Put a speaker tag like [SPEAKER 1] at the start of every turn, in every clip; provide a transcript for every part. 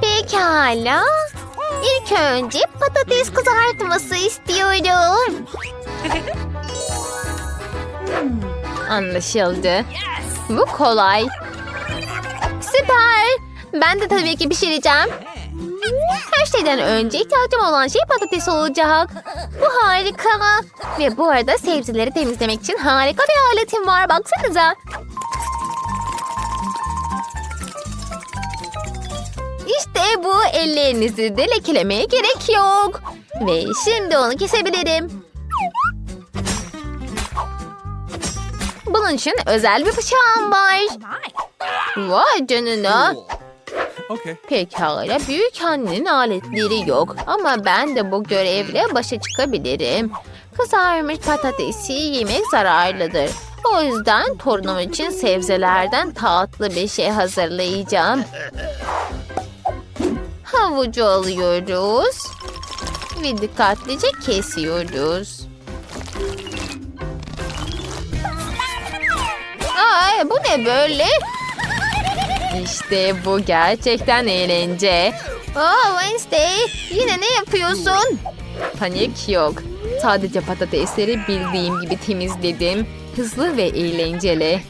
[SPEAKER 1] Pekala. İlk önce patates kızartması istiyorum. Anlaşıldı. Bu kolay. Süper. Ben de tabii ki pişireceğim. Her şeyden önce ihtiyacım olan şey patates olacak. Bu harika. Ve bu arada sebzeleri temizlemek için harika bir aletim var. Baksanıza. İşte bu ellerinizi de lekelemeye gerek yok. Ve şimdi onu kesebilirim. Bunun için özel bir bıçağım var. Vay canına.
[SPEAKER 2] Okay.
[SPEAKER 1] Pekala büyük annenin aletleri yok ama ben de bu görevle başa çıkabilirim. Kızarmış patatesi yemek zararlıdır. O yüzden torunum için sebzelerden tatlı bir şey hazırlayacağım. Havucu alıyoruz ve dikkatlice kesiyoruz. Ay bu ne böyle? İşte bu gerçekten eğlence. Oh Wednesday yine ne yapıyorsun? Panik yok. Sadece patatesleri bildiğim gibi temizledim. Hızlı ve eğlenceli.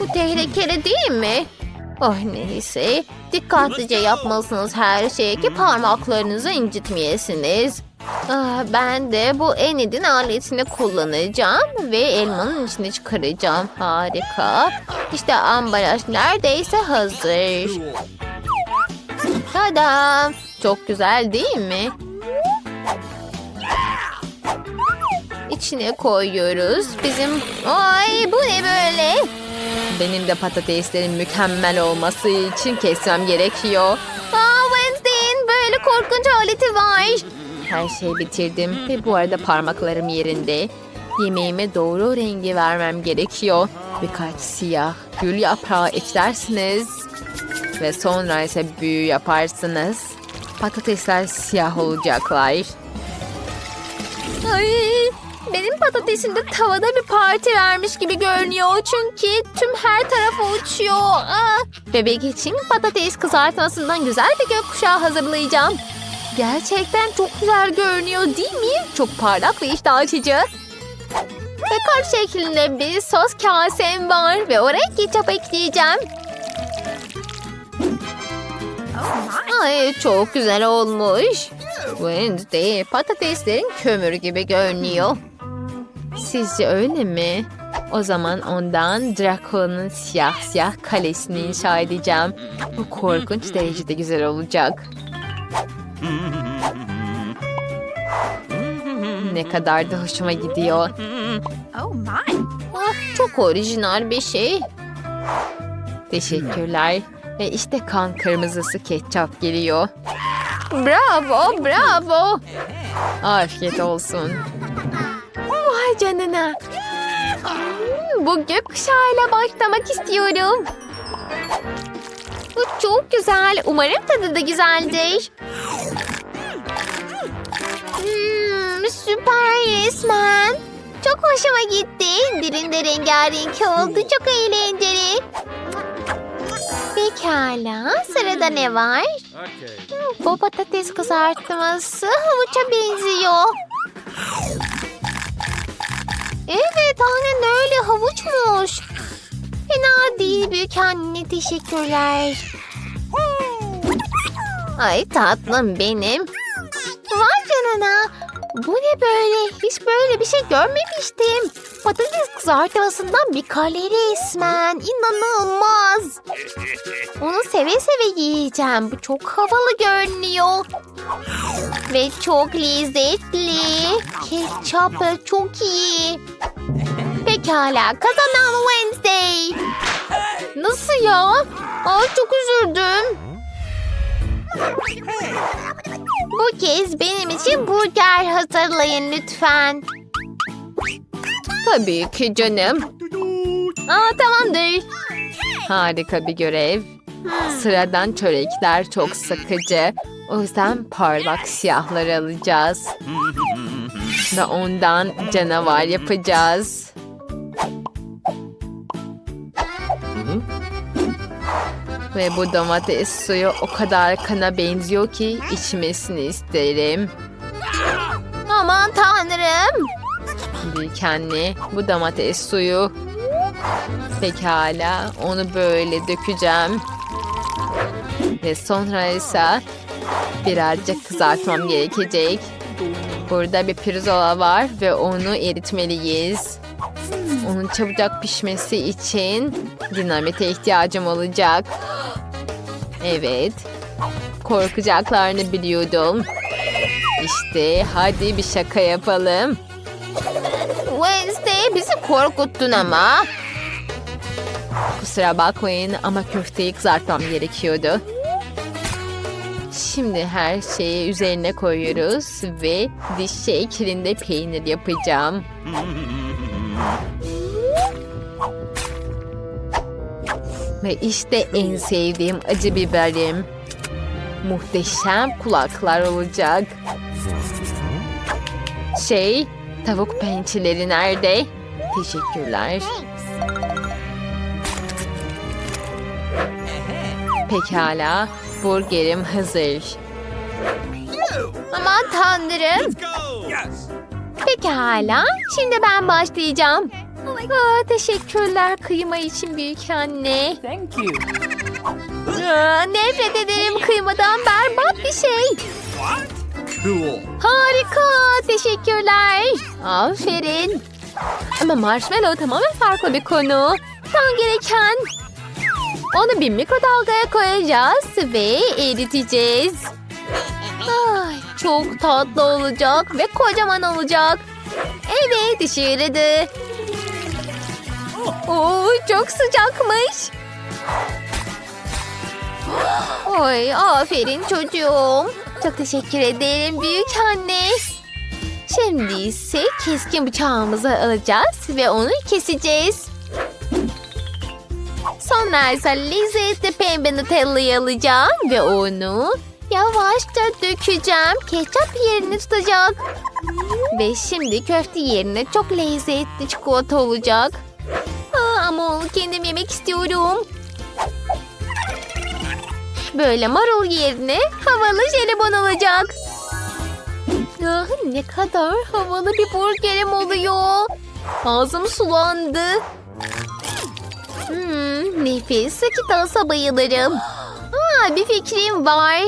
[SPEAKER 1] Bu tehlikeli değil mi? Oh neyse. Dikkatlice yapmalısınız her şeyi ki parmaklarınızı incitmeyesiniz. Ah, Ben de bu Enid'in aletini kullanacağım ve elmanın içini çıkaracağım. Harika. İşte ambalaj neredeyse hazır. Tada! Çok güzel değil mi? İçine koyuyoruz. Bizim... Ay bu ne böyle? Benim de patateslerin mükemmel olması için kesmem gerekiyor. Aa Wednesday'in böyle korkunç aleti var. Her şeyi bitirdim ve bu arada parmaklarım yerinde. Yemeğime doğru rengi vermem gerekiyor. Birkaç siyah gül yaprağı eklersiniz. Ve sonra ise büyü yaparsınız. Patatesler siyah olacaklar. Ay, benim patatesim de tavada bir parti vermiş gibi görünüyor. Çünkü tüm her tarafa uçuyor. Aa, bebek için patates kızartmasından güzel bir gökkuşağı hazırlayacağım. Gerçekten çok güzel görünüyor değil mi? Çok parlak ve iştah açıcı. Kalp şeklinde bir sos kasem var ve oraya ketçap ekleyeceğim. Ay çok güzel olmuş. Wednesday patateslerin kömür gibi görünüyor. Sizce öyle mi? O zaman ondan Dracula'nın siyah siyah kalesini inşa edeceğim. Bu korkunç derecede güzel olacak. Ne kadar da hoşuma gidiyor.
[SPEAKER 3] Oh my.
[SPEAKER 1] Ah, çok orijinal bir şey. Teşekkürler. Ve işte kan kırmızısı ketçap geliyor. Bravo, bravo. Afiyet olsun. Vay canına. Hmm, Bu gökkuşağıyla başlamak istiyorum. Bu çok güzel. Umarım tadı da güzeldir. Hmm, süper resmen. Çok hoşuma gitti. Dilinde rengarenk oldu. Çok eğlenceli. Pekala. Sırada ne var?
[SPEAKER 2] Okay.
[SPEAKER 1] Bu patates kızartması havuça benziyor. Evet aynen öyle havuçmuş. Fena değil büyük anne teşekkürler. Ay tatlım benim. Vay canına. Bu ne böyle? Hiç böyle bir şey görmemiştim. Patates kızartmasından bir kale resmen. İnanılmaz. Onu seve seve yiyeceğim. Bu çok havalı görünüyor. Ve çok lezzetli. Ketçap çok iyi. Pekala kazanan Wednesday. Nasıl ya? Aa, çok üzüldüm. Bu kez benim için burger hazırlayın lütfen. Tabii ki canım. Aa, tamamdır. Harika bir görev. Sıradan çörekler çok sıkıcı. O yüzden parlak siyahları alacağız. Ve ondan canavar yapacağız. Ve bu domates suyu o kadar kana benziyor ki içmesini isterim.
[SPEAKER 3] Aman tanrım.
[SPEAKER 1] Büyük anne bu domates suyu. Pekala onu böyle dökeceğim. Ve sonra ise birazcık kızartmam gerekecek. Burada bir pirzola var ve onu eritmeliyiz. Onun çabucak pişmesi için dinamite ihtiyacım olacak. Evet. Korkacaklarını biliyordum. İşte hadi bir şaka yapalım.
[SPEAKER 3] Wednesday bizi korkuttun ama.
[SPEAKER 1] Kusura bakmayın ama köfteyi kızartmam gerekiyordu. Şimdi her şeyi üzerine koyuyoruz ve diş şeklinde peynir yapacağım. Ve işte en sevdiğim acı biberim. Muhteşem kulaklar olacak. Şey, tavuk pençeleri nerede? Teşekkürler. Pekala, burgerim hazır.
[SPEAKER 3] Aman tanrım.
[SPEAKER 1] Pekala, şimdi ben başlayacağım. Aa, teşekkürler kıyma için büyük anne.
[SPEAKER 4] Thank you.
[SPEAKER 1] Aa, nefret ederim kıymadan berbat bir şey.
[SPEAKER 2] Cool.
[SPEAKER 1] Harika, teşekkürler. Aferin. Ama marshmallow tamamen farklı bir konu. Tam gereken. Onu bir mikrodalgaya koyacağız ve eriteceğiz. Ay, çok tatlı olacak ve kocaman olacak. Evet, işe. Oo, çok sıcakmış. Oy, aferin çocuğum. Çok teşekkür ederim büyük anne. Şimdi ise keskin bıçağımızı alacağız ve onu keseceğiz. Sonra ise lezzetli pembe Nutella'yı alacağım ve onu yavaşça dökeceğim. Ketçap yerini tutacak. Ve şimdi köfte yerine çok lezzetli çikolata olacak. Aa, ama onu kendim yemek istiyorum. Böyle marul yerine havalı jelibon olacak. Ah, ne kadar havalı bir burgerim oluyor. Ağzım sulandı. Hmm, nefis sakit olsa bayılırım. Aa, bir fikrim var.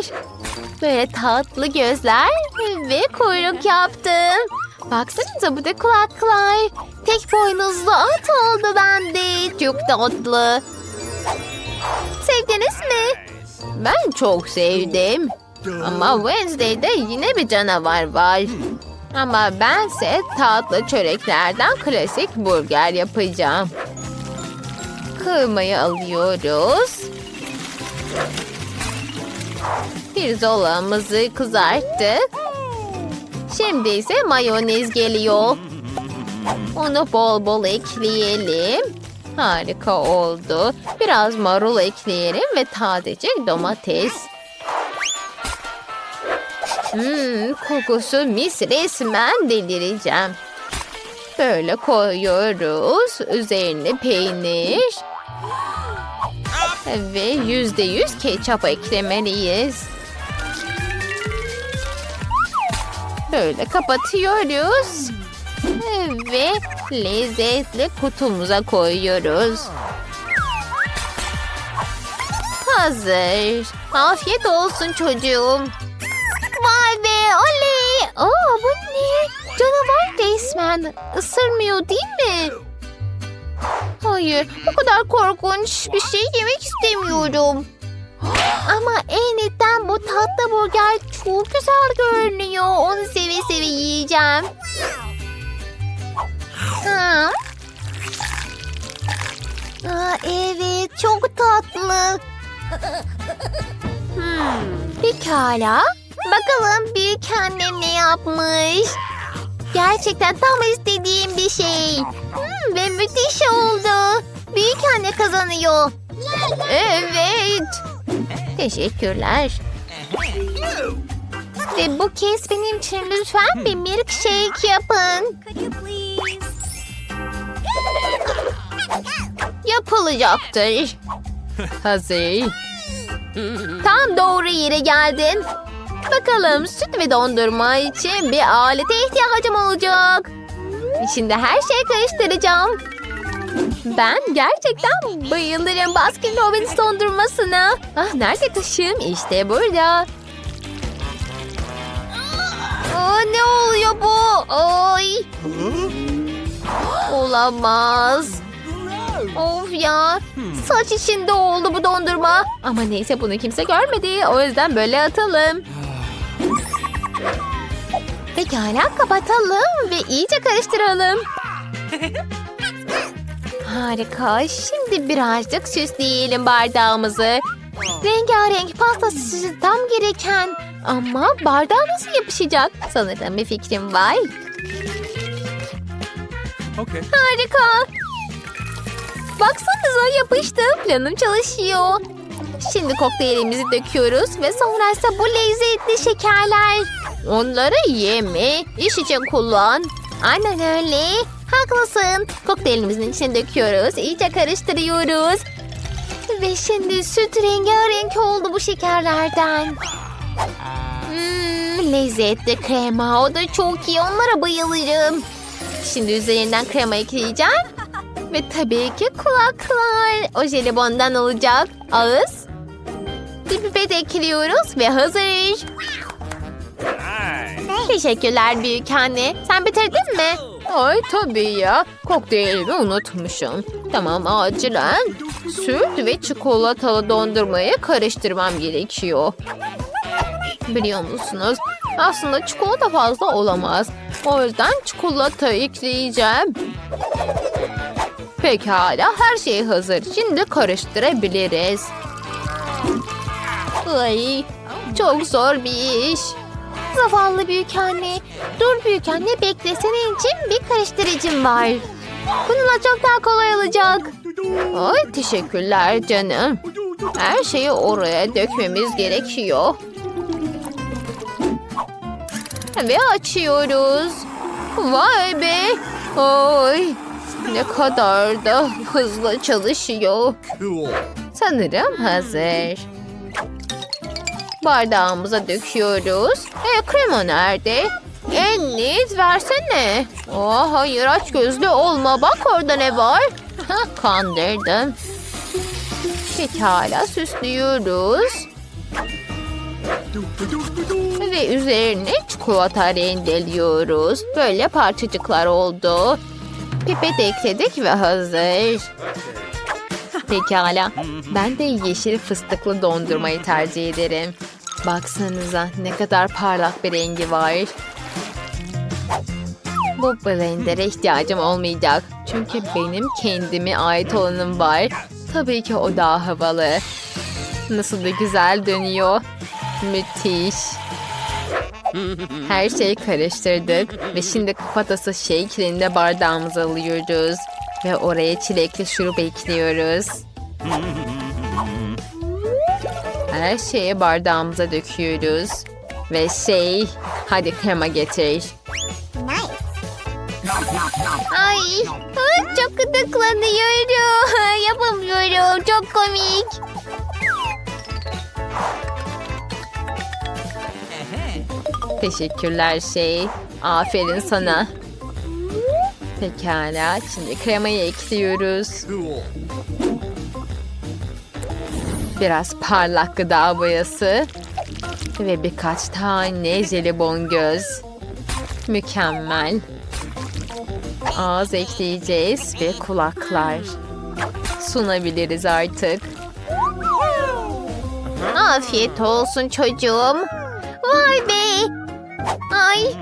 [SPEAKER 1] Böyle tatlı gözler ve kuyruk yaptım. Baksanıza bu da kulaklar. Tek boynuzlu at oldu bende. Çok tatlı. Sevdiniz mi? Ben çok sevdim. Ama Wednesday'de yine bir canavar var. Ama bense tatlı çöreklerden klasik burger yapacağım. Kıymayı alıyoruz. Pirzolamızı kızarttık. Şimdi ise mayonez geliyor. Onu bol bol ekleyelim. Harika oldu. Biraz marul ekleyelim ve tazecik domates. Hmm, kokusu mis resmen delireceğim. Böyle koyuyoruz. Üzerine peynir. Ve yüzde yüz ketçap eklemeliyiz. Böyle kapatıyoruz. Ve lezzetli kutumuza koyuyoruz. Hazır. Afiyet olsun çocuğum. Vay be oley. Aa, bu ne? Canavar resmen. Isırmıyor değil mi? Hayır bu kadar korkunç bir şey yemek istemiyorum. Ama enitten bu tatlı burger çok güzel görünüyor. Onu seve seve yiyeceğim. Ha. Aa, evet çok tatlı. Hmm, pekala. Bakalım büyük annem ne yapmış. Gerçekten tam istediğim bir şey. Ve müthiş oldu. Büyük anne kazanıyor. Evet. Teşekkürler. Ve bu kez benim için lütfen bir milkshake yapın. Yapılacaktır. Hazır. Tam doğru yere geldin. Bakalım süt ve dondurma için bir alete ihtiyacım olacak. İçinde her şeyi karıştıracağım. Ben gerçekten bayılırım Baskin Robbins dondurmasına. Ah nerede kaşığım? İşte burada. Aa, ne oluyor bu? Ay. Olamaz. Of ya. Saç içinde oldu bu dondurma. Ama neyse bunu kimse görmedi. O yüzden böyle atalım. Pekala kapatalım ve iyice karıştıralım. Harika. Şimdi birazcık süsleyelim bardağımızı. Rengarenk pasta süsü tam gereken. Ama bardağa nasıl yapışacak? Sanırım bir fikrim var.
[SPEAKER 5] Okay.
[SPEAKER 1] Harika. Baksanıza yapıştı. Planım çalışıyor. Şimdi kokteylimizi döküyoruz ve sonra ise bu lezzetli şekerler. Onları yeme, iş için kullan. Aynen öyle. Haklısın. Kokteylimizin içine döküyoruz. İyice karıştırıyoruz. Ve şimdi süt rengarenk oldu bu şekerlerden. Hmm, lezzetli krema. O da çok iyi. Onlara bayılırım. Şimdi üzerinden krema ekleyeceğim. Ve tabii ki kulaklar. O jelibondan olacak. Ağız. Bir pipet ekliyoruz ve hazır. Teşekkürler büyük anne. Sen bitirdin mi?
[SPEAKER 6] Ay tabii ya. Kokteylimi unutmuşum. Tamam acilen süt ve çikolatalı dondurmayı karıştırmam gerekiyor. Biliyor musunuz? Aslında çikolata fazla olamaz. O yüzden çikolata ekleyeceğim. Pekala her şey hazır. Şimdi karıştırabiliriz. Ay, çok zor bir iş.
[SPEAKER 1] Zavallı büyük anne. Dur büyük anne bekle. Senin için bir karıştırıcım var. Bununla çok daha kolay olacak.
[SPEAKER 6] Ay teşekkürler canım. Her şeyi oraya dökmemiz gerekiyor. Ve açıyoruz. Vay be. Ay ne kadar da hızlı çalışıyor. Sanırım hazır. Bardağımıza döküyoruz. E krema nerede? Enniz versene. Oh, hayır aç gözlü olma. Bak orada ne var. Kandırdım. Pekala süslüyoruz. Ve üzerine çikolata rendeliyoruz. Böyle parçacıklar oldu. Pipet ekledik ve hazır. Pekala. Ben de yeşil fıstıklı dondurmayı tercih ederim. Baksanıza ne kadar parlak bir rengi var. Bu blender'e ihtiyacım olmayacak. Çünkü benim kendime ait olanım var. Tabii ki o daha havalı. Nasıl da güzel dönüyor. Müthiş. Her şeyi karıştırdık ve şimdi kafatası şeklinde bardağımıza alıyoruz. Ve oraya çilekli şurup ekliyoruz. Her şeyi bardağımıza döküyoruz. Ve şey, hadi krema getir.
[SPEAKER 1] Ay çok gıdıklanıyorum. Yapamıyorum. Çok komik.
[SPEAKER 6] Teşekkürler şey. Aferin sana. Pekala, şimdi kremayı ekliyoruz. Biraz parlak gıda boyası. Ve birkaç tane jelibon göz. Mükemmel. Ağız ekleyeceğiz ve kulaklar. Sunabiliriz artık.
[SPEAKER 1] Afiyet olsun çocuğum. Vay be. Ay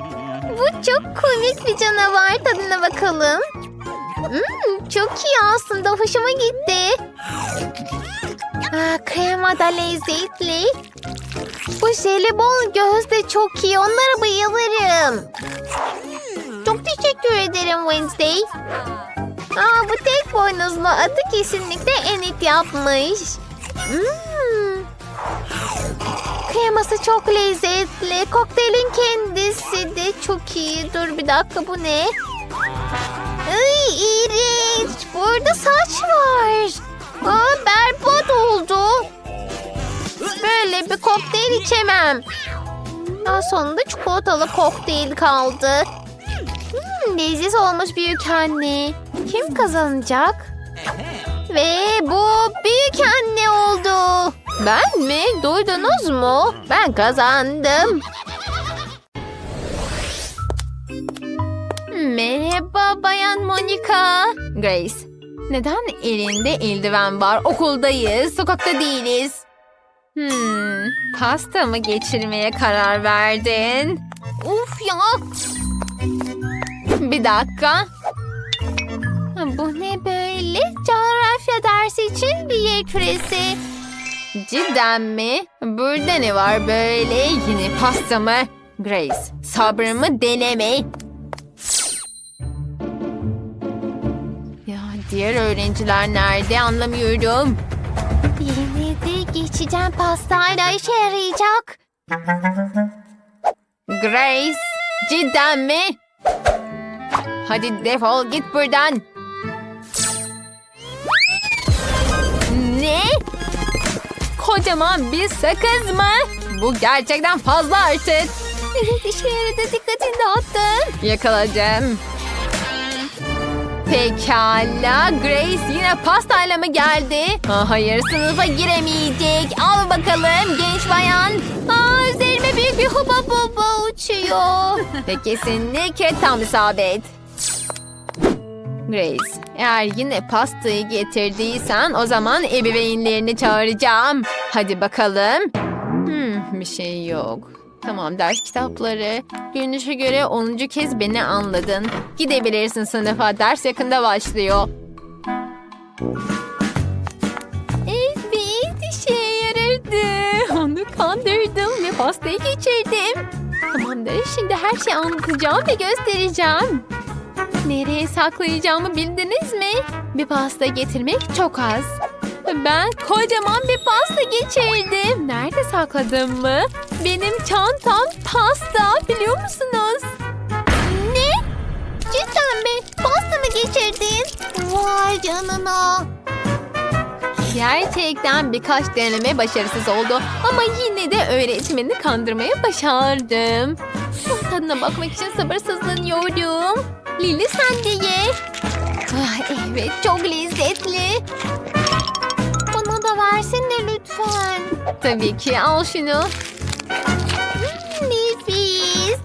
[SPEAKER 1] çok komik bir canavar. Tadına bakalım. Hmm, çok iyi aslında. Hoşuma gitti. Aa, krema da lezzetli. Bu jelibon göz de çok iyi. Onlara bayılırım. Çok teşekkür ederim Wednesday. Aa, bu tek boynuzlu adı kesinlikle Enid yapmış. Hmm. Kreması çok lezzetli. Kokteylin kendisi de çok iyi. Dur bir dakika bu ne? Ay iğrenç. Burada saç var. Aa berbat oldu. böyle bir kokteyl içemem. Aa, sonunda çikolatalı kokteyl kaldı. Hmm, leziz olmuş büyük anne. Kim kazanacak? Ve bu büyük anne oldu. Ben mi? Duydunuz mu? Ben kazandım. Merhaba Bayan Monica. Grace. Neden elinde eldiven var? Okuldayız, sokakta değiliz. Hmm, pasta mı geçirmeye karar verdin? Uf ya. Bir dakika. Bu ne böyle? Coğrafya dersi için bir yer küresi. Cidden mi? Burada ne var böyle? Yine pasta mı? Grace, sabrımı deneme. Ya diğer öğrenciler nerede anlamıyorum. Yine de geçeceğim pastayla işe yarayacak. Grace, cidden mi? Hadi defol git buradan. Ne? Kocaman bir sakız mı? Bu gerçekten fazla artık. Evet işe yaradı dikkatini dağıttın. Yakaladım. Pekala Grace yine pastayla mı geldi? Aa, hayır sınıfa giremeyecek. Al bakalım genç bayan. Aa, üzerime büyük bir huba buba uçuyor. Ve kesinlikle tam isabet. Grace, eğer yine pastayı getirdiysen o zaman ebeveynlerini çağıracağım. Hadi bakalım. Hmm, bir şey yok. Tamam ders kitapları. Görünüşe göre 10. kez beni anladın. Gidebilirsin sınıfa. Ders yakında başlıyor. Evet işe yaradı. Onu kandırdım ve pastayı geçirdim. Tamamdır şimdi her şeyi anlatacağım ve göstereceğim. Nereye saklayacağımı bildiniz mi? Bir pasta getirmek çok az. Ben kocaman bir pasta geçirdim. Nerede sakladım mı? Benim çantam pasta biliyor musunuz? Ne? Cidden mi? Pasta mı geçirdin? Vay canına. Gerçekten birkaç deneme başarısız oldu ama yine de öğretmeni kandırmayı başardım. Tadına bakmak için sabırsızlanıyorum. Lili sen de ye. Ah, evet çok lezzetli. Bana da versene lütfen. Tabii ki al şunu. Hmm, nefis.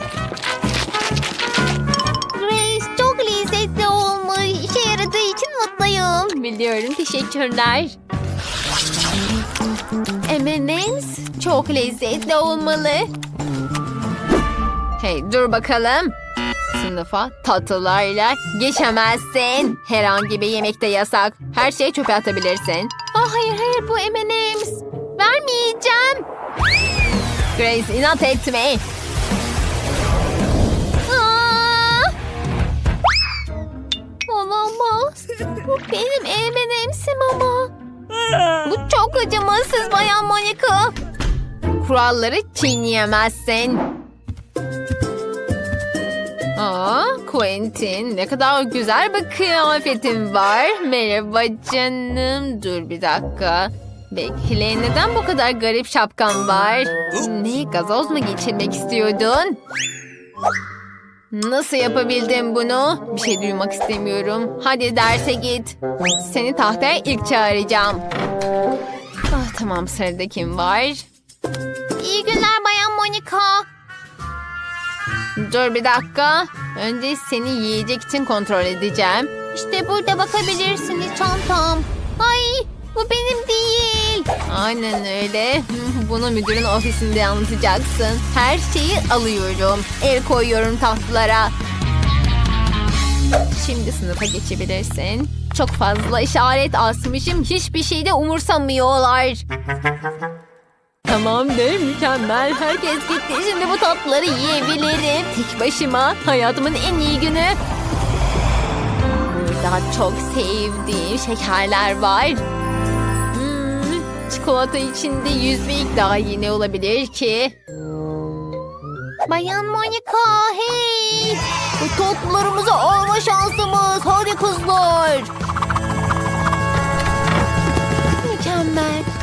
[SPEAKER 1] Grace çok lezzetli olmuş. İşe yaradığı için mutluyum. Biliyorum teşekkürler. M&M's çok lezzetli olmalı. Hey dur bakalım. Sınıfa tatlılarla geçemezsin. Herhangi bir yemekte yasak. Her şeyi çöpe atabilirsin. Ah hayır hayır bu M&M's. Vermeyeceğim. Grace inat etme. Aa! Olamaz. Bu benim M&M'sim ama. Bu çok acımasız Bayan Monica. Kuralları çiğneyemezsin. Aa, Quentin ne kadar güzel bir kıyafetin var. Merhaba canım. Dur bir dakika. Bekle neden bu kadar garip şapkan var? Ne gazoz mu geçirmek istiyordun? Nasıl yapabildin bunu? Bir şey duymak istemiyorum. Hadi derse git. Seni tahtaya ilk çağıracağım. Ah, tamam sırada kim var? İyi günler Bayan Monica. Dur bir dakika. Önce seni yiyecek için kontrol edeceğim. İşte burada bakabilirsiniz çantam. Ay bu benim değil. Aynen öyle. Bunu müdürün ofisinde anlatacaksın. Her şeyi alıyorum. El koyuyorum tatlılara. Şimdi sınıfa geçebilirsin. Çok fazla işaret asmışım. Hiçbir şeyde umursamıyorlar. Tamamdır, mükemmel. Herkes gitti. Şimdi bu tatlıları yiyebilirim. Tek başıma. Hayatımın en iyi günü. Burada çok sevdiğim şekerler var. Hmm, çikolata içinde yüzmek daha ne olabilir ki? Bayan Monica, hey! Bu tatlılarımızı alma şansımız. Hadi kızlar.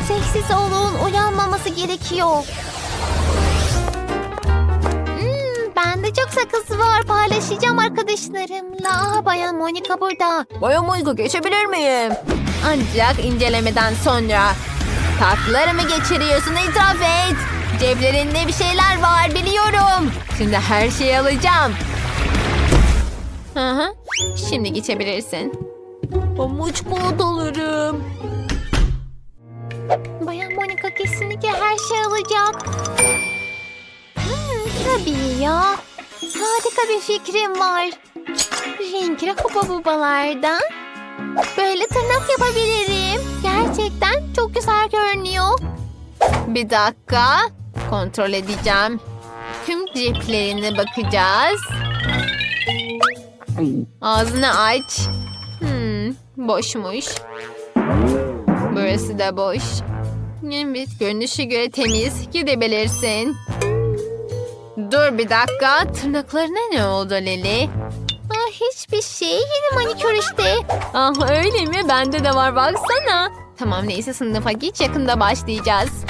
[SPEAKER 3] Sessiz olun. Uyanmaması gerekiyor. Hmm, bende çok sakız var. Paylaşacağım arkadaşlarımla. Bayan Monica burada.
[SPEAKER 1] Bayan Monica geçebilir miyim? Ancak incelemeden sonra. Tatlılarımı geçiriyorsun itiraf et. Ceplerinde bir şeyler var biliyorum. Şimdi her şeyi alacağım. Hı hı. Şimdi geçebilirsin. Ama çikolatalarım.
[SPEAKER 3] Bayan Monica kesinlikle her şey alacak. Hmm, tabii ya. Harika bir fikrim var. Renkli hubabubalardan böyle tırnak yapabilirim. Gerçekten çok güzel görünüyor.
[SPEAKER 1] Bir dakika. Kontrol edeceğim. Tüm ceplerine bakacağız. Ağzını aç. Hmm, boşmuş. Burası da boş. Evet, görünüşe göre temiz. Gidebilirsin. Dur bir dakika. Tırnaklarına ne oldu Leli?
[SPEAKER 3] Ah, hiçbir şey. Yeni manikür işte.
[SPEAKER 1] Ah öyle mi? Bende de var baksana. Tamam neyse sınıfa geç yakında başlayacağız.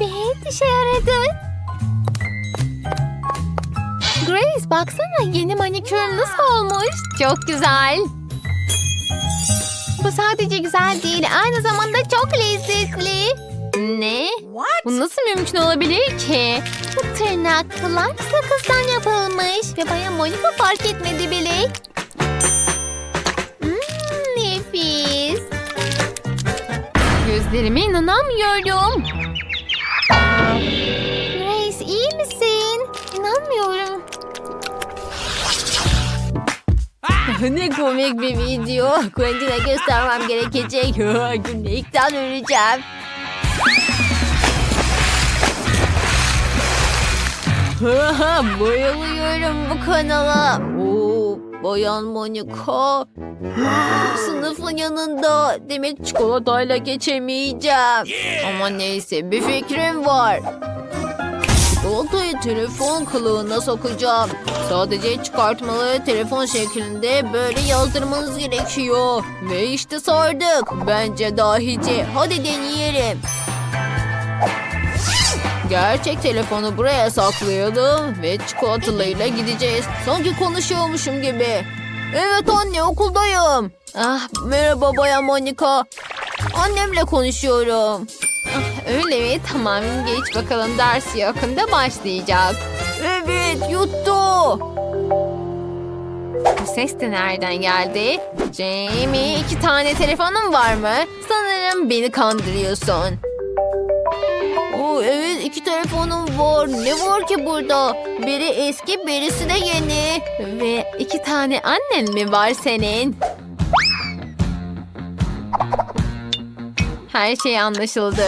[SPEAKER 3] Evet işe yaradı. Grace baksana yeni manikürüm nasıl olmuş?
[SPEAKER 1] Çok güzel.
[SPEAKER 3] Bu sadece güzel değil aynı zamanda çok lezzetli.
[SPEAKER 1] Ne? Bu nasıl mümkün olabilir ki?
[SPEAKER 3] Bu tırnaklar sakızdan yapılmış ve Bayan Monica fark etmedi bile. Hmm, nefis.
[SPEAKER 1] Gözlerime inanamıyorum.
[SPEAKER 3] Grace iyi misin? İnanmıyorum.
[SPEAKER 1] ne komik bir video. Quentin'e göstermem gerekecek. Günlükten öleceğim. Bayılıyorum bu kanala. Oo, Bayan Monica. Sınıfın yanında. Demek çikolatayla geçemeyeceğim. Ama neyse bir fikrim var. Çikolatayı telefon kılığına sokacağım. Sadece çıkartmaları telefon şeklinde böyle yazdırmanız gerekiyor. Ve işte sardık. Bence dahice. Hadi deneyelim. Gerçek telefonu buraya saklayalım ve çikolatalıyla gideceğiz. Sanki konuşuyormuşum gibi. Evet anne okuldayım. Ah merhaba Bayan Monica. Annemle konuşuyorum. Öyle mi? Tamam geç bakalım ders yakında başlayacak. Evet yuttu. Bu ses de nereden geldi? Jamie iki tane telefonun var mı? Sanırım beni kandırıyorsun. Oo, evet iki telefonum var. Ne var ki burada? Biri eski birisi de yeni. Ve iki tane annen mi var senin? Her şey anlaşıldı.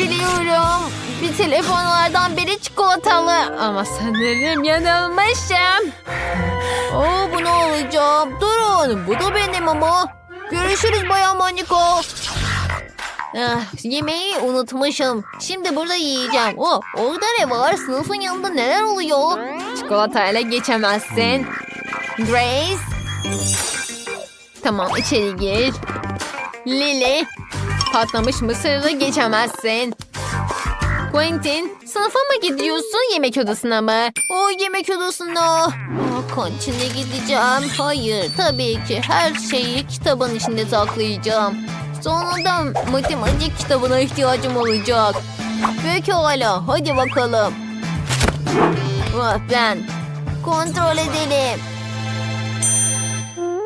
[SPEAKER 1] Biliyorum. Bir telefonlardan biri çikolatalı. Ama sanırım yanılmışım. Oo, bu ne olacak? Durun. Bu da benim ama. Görüşürüz Bayan Monika. Ah, yemeği unutmuşum. Şimdi burada yiyeceğim. Oh, orada ne var? Sınıfın yanında neler oluyor? Çikolatayla geçemezsin. Grace. Tamam içeri gir. Lily. Patlamış mısırla geçemezsin. Quentin sınıfa mı gidiyorsun yemek odasına mı? O yemek odasına. Aa, kantine gideceğim. Hayır tabii ki her şeyi kitabın içinde saklayacağım. Sonunda matematik kitabına ihtiyacım olacak. Pekala hadi bakalım. Ah, ben kontrol edelim.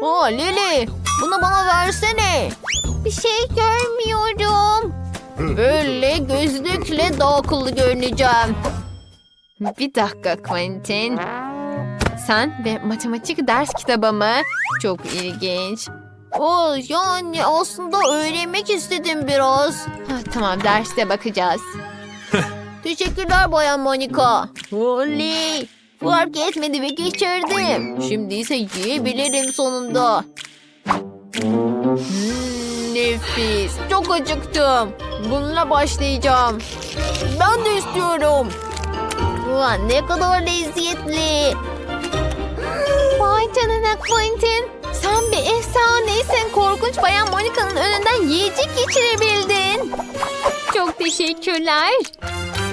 [SPEAKER 1] Aa Lili bunu bana versene.
[SPEAKER 3] Bir şey görmüyorum.
[SPEAKER 1] Böyle gözlükle daha akıllı görüneceğim. Bir dakika Quentin. Sen ve matematik ders kitabı mı? Çok ilginç. O yani aslında öğrenmek istedim biraz. Ha, tamam derste bakacağız. Teşekkürler Bayan Monika. Oley. Fark etmedi ve geçirdim. Şimdi ise yiyebilirim sonunda. Nefis. Çok acıktım. Bununla başlayacağım. Ben de istiyorum. Ulan ne kadar lezzetli.
[SPEAKER 3] Vay canına Quentin. Sen bir efsanesin. Korkunç Bayan Monika'nın önünden yiyecek geçirebildin.
[SPEAKER 1] Çok teşekkürler.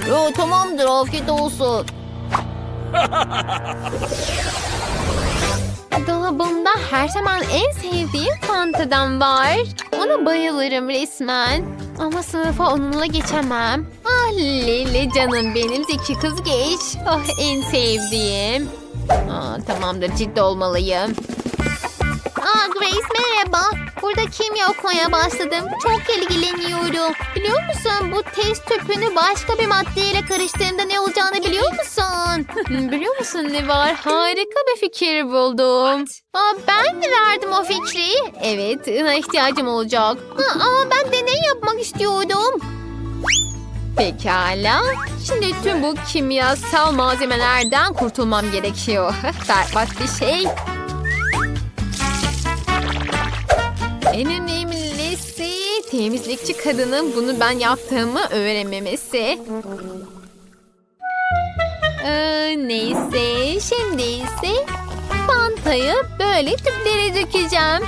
[SPEAKER 3] Yo, tamamdır afiyet olsun.
[SPEAKER 1] Dolabımda her zaman en sevdiğim Fanta'dan var. Ona bayılırım resmen. Ama sınıfa onunla geçemem. Ah Lili canım benim zeki kız geç. Ah en sevdiğim. Aa, tamamdır ciddi olmalıyım.
[SPEAKER 3] Aa Grace merhaba. Burada kimya okumaya başladım. Çok ilgileniyorum. Biliyor musun bu test tüpünü başka bir maddeyle karıştırdığımda ne olacağını biliyor musun?
[SPEAKER 1] Hmm, Biliyor musun ne var? Harika bir fikir buldum.
[SPEAKER 3] Aa, ben de verdim o fikri.
[SPEAKER 1] Evet, ihtiyacım olacak.
[SPEAKER 3] Ha, ama ben deney yapmak istiyordum.
[SPEAKER 1] Pekala. Şimdi tüm bu kimyasal malzemelerden kurtulmam gerekiyor. Berbat bir şey. En önemlisi temizlikçi kadının bunu ben yaptığımı öğrenmemesi. Ee, neyse şimdi ise Fanta'yı böyle tüplere dökeceğim.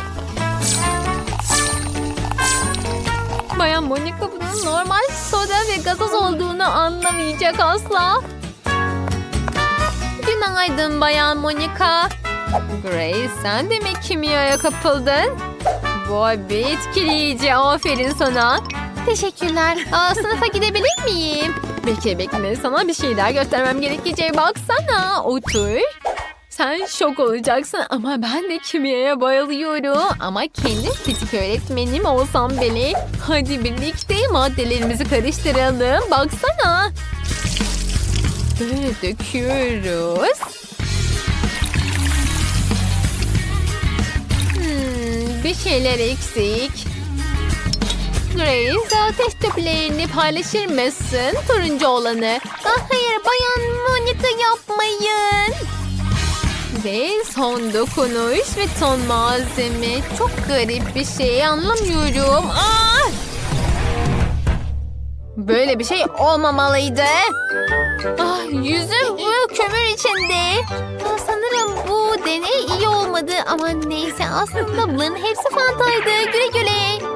[SPEAKER 1] Bayan Monica bunun normal soda ve gazoz olduğunu anlamayacak asla. Günaydın Bayan Monica. Grace sen de mi kimyaya kapıldın? Be etkileyici aferin sana.
[SPEAKER 3] Teşekkürler. Aa, sınıfa gidebilir miyim?
[SPEAKER 1] Bekle bekle sana bir şey daha göstermem gerekecek baksana otur. Sen şok olacaksın ama ben de kimyaya bayılıyorum. Ama kendim fizik öğretmenim olsam bile. Hadi birlikte maddelerimizi karıştıralım. Baksana. Böyle döküyoruz. Bir şeyler eksik. Grace, ateş tüplerini paylaşır mısın? Turuncu olanı.
[SPEAKER 3] Ah, hayır bayan Monika yapmayın.
[SPEAKER 1] Ve son dokunuş ve son malzeme. Çok garip bir şey anlamıyorum. Ah! Böyle bir şey olmamalıydı. Ah, yüzüm kömür içinde.
[SPEAKER 3] Aa, sanırım bu deney iyi olmadı ama neyse aslında bunların hepsi fantaydı. Güle güle.